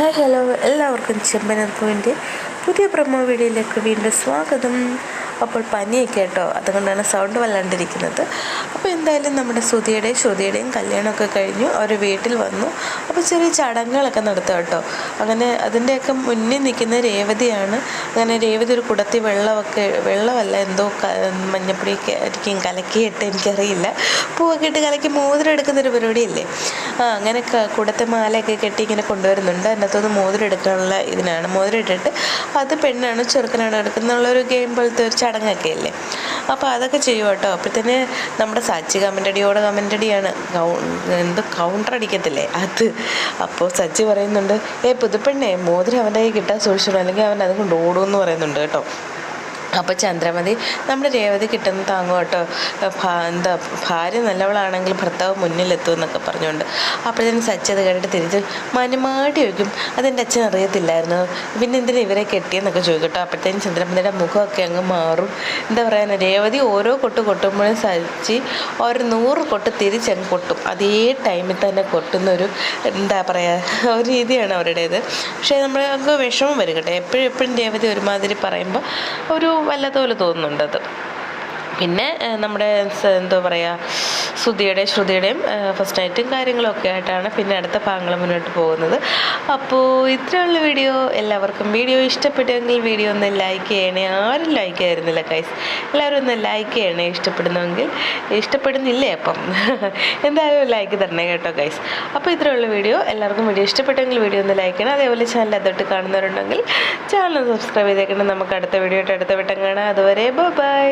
Hi hello. എല്ലാവർക്കും ചെമ്പനത്തുവിന്റെ പുതിയ promo വീഡിയോയിലേക്ക് വീണ്ടും സ്വാഗതം. അപ്പോൾ പനിയൊക്കെ കേട്ടോ അതുകൊണ്ടാണ് സൗണ്ട് വല്ലാണ്ടിരിക്കുന്നത്. അപ്പോൾ എന്തായാലും നമ്മുടെ സുധിയുടെയും ശ്രുതിയുടെയും കല്യാണമൊക്കെ കഴിഞ്ഞു. അവർ വീട്ടിൽ വന്നു. അപ്പോൾ ചെറിയ ചടങ്ങുകളൊക്കെ നടത്തുക കേട്ടോ. അങ്ങനെ അതിന്റെയൊക്കെ മുന്നിൽ നിൽക്കുന്ന രേവതിയാണ്. അങ്ങനെ രേവതി ഒരു കുടത്തി വെള്ളമൊക്കെ വെള്ളമല്ല എന്തോ മഞ്ഞപ്പൊടിയൊക്കെ ആയിരിക്കും കലക്കിയിട്ട് എനിക്കറിയില്ല. പൂവൊക്കെ ഇട്ട് കലക്കി മോതിരം എടുക്കുന്നൊരു പരിപാടിയല്ലേ? ആ അങ്ങനെ കുടത്തെ മാലയൊക്കെ കെട്ടി ഇങ്ങനെ കൊണ്ടുവരുന്നുണ്ട്. അതിനകത്തുനിന്ന് മോതിരം എടുക്കാനുള്ള ഇതിനാണ്. മോതിരം ഇട്ടിട്ട് അത് പെണ്ണാണ് ചെറുക്കനാണ് എടുക്കുന്നുള്ള ഒരു ഗെയിം പോലത്തെ ഒരു ചടങ്ങൊക്കെ അല്ലേ? അപ്പോൾ അതൊക്കെ ചെയ്യും കേട്ടോ. അപ്പോഴത്തേന് നമ്മുടെ സച്ചി കമന്റടിയോടെ കമന്റടിയാണ് കമന്റ് കൗ എന്തോ കൗണ്ടർ അടിക്കത്തില്ലേ? അത് അപ്പോൾ സച്ചി പറയുന്നുണ്ട് ഏ പുതുപ്പെണ്ണേ മോതിരം അവന്റെ കയ്യിൽ കിട്ടാൻ സൂക്ഷിച്ചു? അല്ലെങ്കിൽ അവൻ അത് കൊണ്ട് ഓടുമെന്ന് പറയുന്നുണ്ട് കേട്ടോ. അപ്പോൾ ചന്ദ്രമതി നമ്മുടെ രേവതി കിട്ടുന്ന താങ്ങും കേട്ടോ. എന്താ ഭാര്യ നല്ലവളാണെങ്കിൽ ഭർത്താവ് മുന്നിലെത്തും എന്നൊക്കെ പറഞ്ഞുകൊണ്ട് അപ്പോഴത്തേനും സച്ചത് കേട്ടിട്ട് തിരിച്ച് മനുമാടി ചോദിക്കും അതെന്റെ അച്ഛൻ അറിയത്തില്ലായിരുന്നു. പിന്നെ എന്തിനാ ഇവരെ കെട്ടിയെന്നൊക്കെ ചോദിക്കും കേട്ടോ. അപ്പോഴത്തേനും ചന്ദ്രമതിയുടെ മുഖമൊക്കെ അങ്ങ് മാറും. എന്താ പറയുക രേവതി ഓരോ കൊട്ട് കൊട്ടുമ്പോഴും സച്ചി ഒരു നൂറ് കൊട്ട് തിരിച്ചങ്ങ് കൊട്ടും. അതേ ടൈമിൽ തന്നെ കൊട്ടുന്ന ഒരു എന്താ പറയുക ഒരു രീതിയാണ് അവരുടേത്. പക്ഷേ നമ്മൾ അങ്ങ് വിഷമം വരും കേട്ടോ. എപ്പോഴും എപ്പോഴും രേവതി ഒരുമാതിരി പറയുമ്പോൾ ഒരു വല്ലാത്ത തോന്നുന്നുണ്ടത്. പിന്നെ നമ്മുടെ എന്താ പറയുക ശ്രുതിയുടെയും ശ്രുതിയുടെയും ഫസ്റ്റ് നൈറ്റും കാര്യങ്ങളൊക്കെ ആയിട്ടാണ് പിന്നെ അടുത്ത ഭാഗങ്ങൾ മുന്നോട്ട് പോകുന്നത്. അപ്പോൾ ഇത്രയുള്ള വീഡിയോ. എല്ലാവർക്കും വീഡിയോ ഇഷ്ടപ്പെട്ടെങ്കിൽ വീഡിയോ ഒന്ന് ലൈക്ക് ചെയ്യണേ. ആരും ലൈക്ക് ആയിരുന്നില്ല കൈസ് എല്ലാവരും ഒന്ന് ലൈക്ക് ചെയ്യണേ. ഇഷ്ടപ്പെടുന്നെങ്കിൽ ഇഷ്ടപ്പെടുന്നില്ലേ അപ്പം? എന്തായാലും ലൈക്ക് തരണേ കേട്ടോ കൈസ് അപ്പോൾ ഇത്രയുള്ള വീഡിയോ. എല്ലാവർക്കും വീഡിയോ ഇഷ്ടപ്പെട്ടെങ്കിൽ വീഡിയോ ഒന്ന് ലൈക്ക് ചെയ്യണം. അതേപോലെ ചാനൽ അതൊട്ട് കാണുന്നവരുണ്ടെങ്കിൽ ചാനൽ സബ്സ്ക്രൈബ് ചെയ്തേക്കണം. നമുക്ക് അടുത്ത വീഡിയോ ആയിട്ട് അടുത്ത വട്ടം കാണാം. അതുവരെ ബൈ